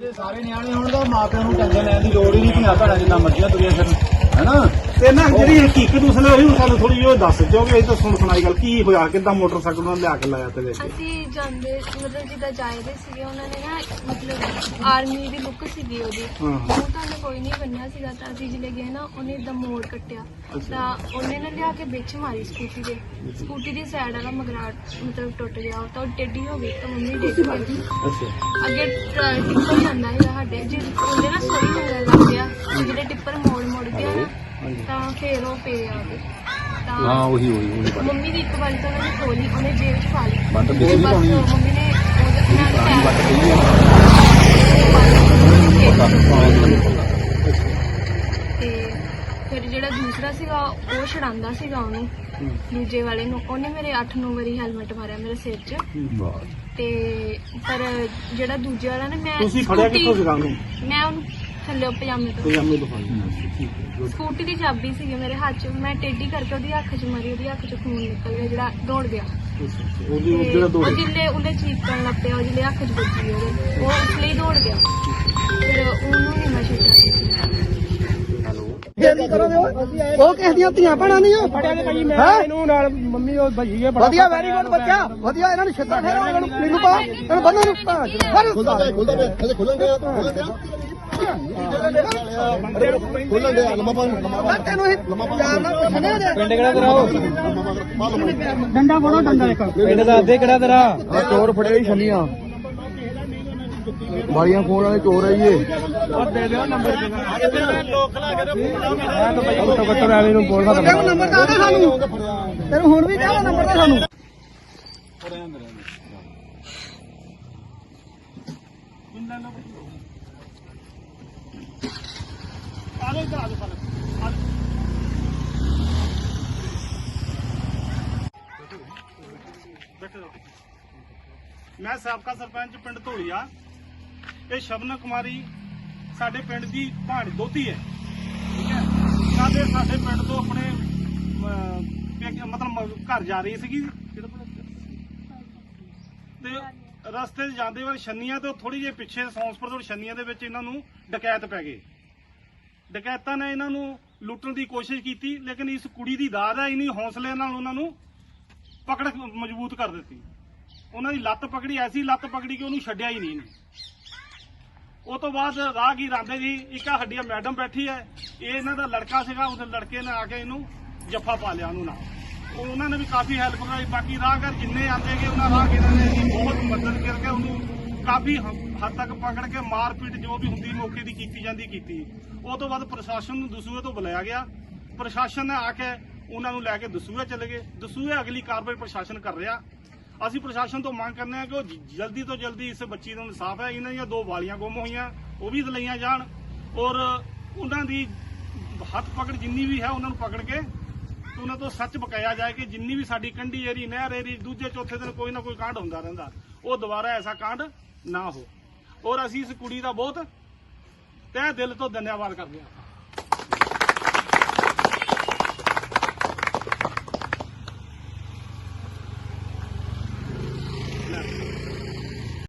ਜੇ ਸਾਰੇ ਨਿਆਣੇ ਹੋਣ ਤਾਂ ਮਾਪਿਆਂ ਨੂੰ ਟੈਨਸ਼ਨ ਲੈਣ ਦੀ ਲੋੜ ਹੀ ਨਹੀਂ, ਕਿ ਭੈਣਾਂ ਜਿੰਨਾ ਮਰਜ਼ੀਆਂ ਤੁਰੀਆਂ ਫਿਰਨ ਹੈਨਾ ਤੇ ਨਾ ਜਿਹੜੀ ਹਕੀਕਤ ਉਸਨੇ ਹੋਈ ਉਹ ਸਾਨੂੰ ਥੋੜੀ ਜਿਹੀ ਦੱਸ ਦਿਓ ਕਿ ਇਹ ਤਾਂ ਸੁਣ ਸੁਣਾਈ ਗੱਲ ਕੀ ਹੋਇਆ ਕਿੱਦਾਂ ਮੋਟਰਸਾਈਕਲ ਨਾਲ ਲਿਆ ਕੇ ਲਾਇਆ ਤੇ ਵਿੱਚ ਅਸੀਂ ਜਾਂਦੇ ਮਤਲਬ ਜਿੱਦਾਂ ਜਾਇਦੇ ਸੀਗੇ ਉਹਨਾਂ ਨੇ ਨਾ ਮਤਲਬ ਆਰਮੀ ਦੀ ਲੁੱਕ ਸੀਗੀ ਉਹਦੀ। ਹਾਂ। ਉਹ ਤਾਂ ਉਹਨੇ ਕੋਈ ਨਹੀਂ ਬੰਨਿਆ ਸੀਗਾ ਤਾਂ ਅਸੀਂ ਜਿਹੜੇ ਗਏ ਨਾ ਉਹਨੇ ਇਦਾਂ ਮੋੜ ਕੱਟਿਆ। ਤਾਂ ਉਹਨੇ ਨਾ ਲਿਆ ਕੇ ਵਿੱਚ ਮਾਰੀ ਸਕੂਟੀ ਦੇ ਸਕੂਟੀ ਦੀ ਸਾਈਡ ਵਾਲਾ ਮਗਰਾਟ ਮਤਲਬ ਟੁੱਟ ਗਿਆ ਉਹ ਤਾਂ ਉਹ ਟੇਢੀ ਹੋ ਗਈ ਤਾਂ ਮੰਮੀ ਅੱਛਾ। ਅੱਗੇ ਟਿੱਪਰ ਜਾਂਦਾ ਸੀਗਾ ਸਾਡੇ ਜੇ ਉਹਦੇ ਲੱਗ ਗਿਆ ਜਿਹੜੇ ਟਿੱਪਰ ਮੋੜ ਤਾਂ ਫੇਰ ਉਹ ਪੇ ਆ ਗਏ ਤਾਂ ਹਾਂ ਉਹੀ ਉਹੀ ਉਹੀ ਮੰਮੀ ਦੀ ਇੱਕ ਵਾਰੀ ਤਾਂ ਉਹਨੇ ਖੋਲੀ ਉਹਨੇ ਜੇਬ 'ਚ ਪਾ ਲਈ। ਬੰਦ ਬਿਜਲੀ ਬਸ ਪਾਉਣੀ। ਮੰਮੀ ਨੇ ਉਹਦੇ ਨਾਲ ਵੱਟ ਪੈਰ ਪਈ ਆ। ਤੇ ਫਿਰ ਜਿਹੜਾ ਦੂਸਰਾ ਸੀਗਾ ਉਹ ਛਡਾਂਦਾ ਸੀਗਾ ਉਹਨੂੰ। ਦੂਜੇ ਵਾਲੇ ਨੂੰ। ਉਹਨੇ ਮੇਰੇ 8-9 ਵਾਰੀ ਹੈਲਮਟ ਮਾਰਿਆ ਮੇਰੇ ਸਿਰ 'ਚ। ਤੇ ਪਰ ਜਿਹੜਾ ਦੂਜੇ ਵਾਲਾ ਨੇ ਮੈਂ ਤੁਸੀਂ ਖੜਿਆ ਸਕੂਟੀ- ਕਿੱਥੋਂ ਸੀਗਾ ਉਹਨੂੰ? ਮੈਂ ਉਹਨੂੰ ਥੱਲੇ ਪਜਾਮੇ ਤੋਂ। ਪਜਾਮੇ ਤੋਂ ਫੜ ਸਕੂਟੀ ਦੀ ਚਾਬੀ ਸੀਗੀ ਮੇਰੇ ਹੱਥ 'ਚ ਮੈਂ ਟੇਢੀ ਕਰਕੇ ਉਹਦੀ ਅੱਖ 'ਚ ਮਾਰੀ ਉਹਦੀ ਅੱਖ 'ਚ ਖੂਨ ਨਿਕਲ ਗਿਆ ਜਿਹੜਾ ਦੌੜ ਗਿਆ। ਉਹਦੀ ਉਹ ਉਹ ਜਿੱਲੇ ਉਹਨੇ ਚੀਕਣ ਲੱਗ ਪਿਆ ਉਹ ਜਿੱਲੇ ਅੱਖ 'ਚ ਵੱਜੀ ਉਹਦੇ ਉਹ ਇਸ ਲਈ ਦੌੜ ਗਿਆ। ਫਿਰ ਉਹਨੂੰ ਨਹੀਂ ਮੈਂ ਛੱਡਿਆ ਉਹ ਕਿਸ ਦੀਆਂ ਧੀਆਂ ਭੈਣਾਂ ਨਹੀਂ ਫੜਿਆ ਤੇ ਭਾਈ ਮੈਂ ਇਹਨੂੰ ਨਾਲ ਮੰਮੀ ਉਹ ਭਈਏ ਬੜਾ ਵਧੀਆ ਵੈਰੀ ਗੁੱਡ ਬੱਚਾ। ਵਧੀਆ ਇਹਨਾਂ ਨੂੰ ਛੱਤਾ ਠਹਿਰਾ ਇਹਨਾਂ ਨੂੰ ਮੈਨੂੰ ਪਾ ਇਹਨਾਂ ਬੰਨਾਂ ਨੂੰ ਪਾ। ਹਰ ਖੁੱਲਦਾ ਪਿਆ ਖੁੱਲਦਾ ਪਿਆ ਖੁੱਲਣ ਗਿਆ ਖੁੱਲਣ ਗਿਆ ਖੁੱਲਣ ਗਿਆ ਲੰਮਾ ਪਾ ਲੰਮਾ ਪਾ ਤੈਨੂੰ ਇਹ ਪਿਆਰ ਨਾਲ ਪੁੱਛਣੇ ਉਹਦੇ ਪਿੰਡ ਕਿਹੜਾ ਤੇਰਾ ਡੰਡਾ ਫੜੋ ਡੰਡਾ ਇੱਕ। ਪਿੰਡ ਦਾ ਅੱਧੇ ਕਿਹੜਾ ਤੇਰਾ? ਆ ਚੋਰ ਫੜਿਆ ਹੀ ਛੰਨੀਆਂ ਵਾਲੀਆਂ ਖੋਣ ਵਾਲੇ ਚੋਰ ਆ ਜੀ ਇਹ। ਬੱਟਰ ਵਾਲੇ ਨੂੰ ਬੋਲਦਾ ਤੈਨੂੰ ਨੰਬਰ ਤਾਂ ਆਦਾ ਸਾਨੂੰ। ਤੈਨੂੰ ਹੁਣ ਵੀ ਕਹਾਂ ਨੰਬਰ ਤਾਂ ਸਾਨੂੰ। ਆ ਜਾਓ ਇੱਧਰ ਆ ਜਾਓ ਪਹਿਲਾਂ। ਆ ਜਾਓ। ਬੈਠੋ ਰਹੋ। ਮੈਂ ਸਾਬਕਾ ਸਰਪੰਚ ਪਿੰਡ ਧੋਲੀਆ। ਇਹ ਸ਼ਬਨਾ ਕੁਮਾਰੀ ਸਾਡੇ ਪਿੰਡ ਦੀ ਭਾਣ ਦੋਤੀ ਹੈ। ਠੀਕ ਹੈ? ਸਾਡੇ ਸਾਡੇ ਪਿੰਡ ਤੋਂ ਆਪਣੇ ਮਤਲਬ ਘਰ ਜਾ ਰਹੀ ਸੀਗੀ। ਤੇ ਰਸਤੇ 'ਚ ਜਾਂਦੇ ਵਾਰ ਛੰਨੀਆਂ ਤੋਂ ਥੋੜੀ ਜਿਹੀ ਪਿੱਛੇ ਸੌਂਸਪੁਰ ਤੋਂ ਛੰਨੀਆਂ ਦੇ ਵਿੱਚ ਇਹਨਾਂ ਨੂੰ ਡਕੈਤ ਪੈ ਗਏ। ਡਕੈਤਾਂ ਨੇ ਇਹਨਾਂ ਨੂੰ ਲੁੱਟਣ ਦੀ ਕੋਸ਼ਿਸ਼ ਕੀਤੀ, ਲੇਕਿਨ ਇਸ ਕੁੜੀ ਦੀ ਦਾਦ ਹੈ, ਇਨੀ ਹੌਸਲੇ ਨਾਲ ਉਹਨਾਂ ਨੂੰ ਪਕੜ ਮਜ਼ਬੂਤ ਕਰ ਦਿੱਤੀ। ਉਹਨਾਂ ਦੀ ਲੱਤ ਪਕੜੀ, ਐਸੀ ਲੱਤ ਪਕੜੀ ਕਿ ਉਹਨੂੰ ਛੱਡਿਆ ਹੀ ਨਹੀਂ ਇਹਨੇ। ਉਹ ਤੋਂ ਬਾਅਦ ਰਾਹਗੀਰ ਆਂਦੇ ਜੀ, ਇੱਕ ਆਹ ਹੱਡੀਆ ਮੈਡਮ ਬੈਠੀ ਹੈ, ਇਹ ਇਹਨਾਂ ਦਾ ਲੜਕਾ ਸੀਗਾ ਉਸ ਲੜਕੇ ਨੇ ਆ ਕੇ ਇਹਨੂੰ ਜੱਫਾ ਪਾ ਲਿਆ ਉਹਨੂੰ ਨਾਲ। ਉਹਨਾਂ ਨੇ ਵੀ ਕਾਫੀ ਹੈਲਪ ਕਰਾਈ, ਬਾਕੀ ਰਾਹਗੀਰ ਜਿੰਨੇ ਆਂਦੇ ਗਏ ਉਹਨਾਂ ਰਾਹਗੀਰਾਂ ਨੇ ਬਹੁਤ ਮਦਦ ਕਰਕੇ ਉਹਨੂੰ ਕਾਫੀ ਹੱਦ ਤੱਕ ਪਕੜ ਕੇ ਮਾਰਪੀਟ ਜੋ ਵੀ ਹੁੰਦੀ ਮੌਕੇ ਦੀ ਕੀਤੀ ਜਾਂਦੀ ਕੀਤੀ। ਉਹ ਤੋਂ ਬਾਅਦ ਪ੍ਰਸ਼ਾਸਨ ਨੂੰ ਦਸੂਹੇ ਤੋਂ ਬੁਲਾਇਆ ਗਿਆ। ਪ੍ਰਸ਼ਾਸਨ ਨੇ ਆ ਕੇ ਉਹਨਾਂ ਨੂੰ ਲੈ ਕੇ ਦਸੂਹੇ ਚਲੇ ਗਏ। ਦਸੂਹੇ ਅਗਲੀ ਕਾਰਵਾਈ ਪ੍ਰਸ਼ਾਸਨ ਕਰ ਰਿਹਾ। ਅਸੀਂ ਪ੍ਰਸ਼ਾਸਨ ਤੋਂ ਮੰਗ ਕਰਨੇ ਆ ਕਿ ਉਹ ਜਲਦੀ ਤੋਂ ਜਲਦੀ ਇਸ ਬੱਚੀ ਨੂੰ ਇਨਸਾਫ ਹੈ। ਇਹਨਾਂ ਦੀਆਂ ਦੋ ਵਾਲੀਆਂ ਗੁੰਮ ਹੋਈਆਂ, ਉਹ ਵੀ ਦਲਾਈਆਂ ਜਾਣ। ਔਰ ਉਹਨਾਂ ਦੀ ਹੱਥ ਪਕੜ ਜਿੰਨੀ ਵੀ ਹੈ ਉਹਨਾਂ ਨੂੰ ਪਕੜ ਕੇ ਉਹਨਾਂ ਤੋਂ ਸੱਚ ਬਕਾਇਆ ਜਾਏ ਕਿ ਜਿੰਨੀ ਵੀ ਸਾਡੀ ਕੰਢੀ ਏਰੀ, ਨਹਿਰ ਏਰੀ, ਦੂਜੇ, ਚੌਥੇ ਦਿਨ ਕੋਈ ਨਾ ਕੋਈ ਕਾਂਡ ਹੁੰਦਾ ਰਹਿੰਦਾ। ਉਹ ਦੁਬਾਰਾ ਐਸਾ ਕਾਂਡ ਨਾ ਹੋ। ਔਰ ਅਸੀਂ ਇਸ ਕੁੜੀ ਦਾ ਬਹੁਤ ਤਹਿ ਦਿਲ ਤੋਂ ਧੰਨਵਾਦ ਕਰਦੇ ਹਾਂ।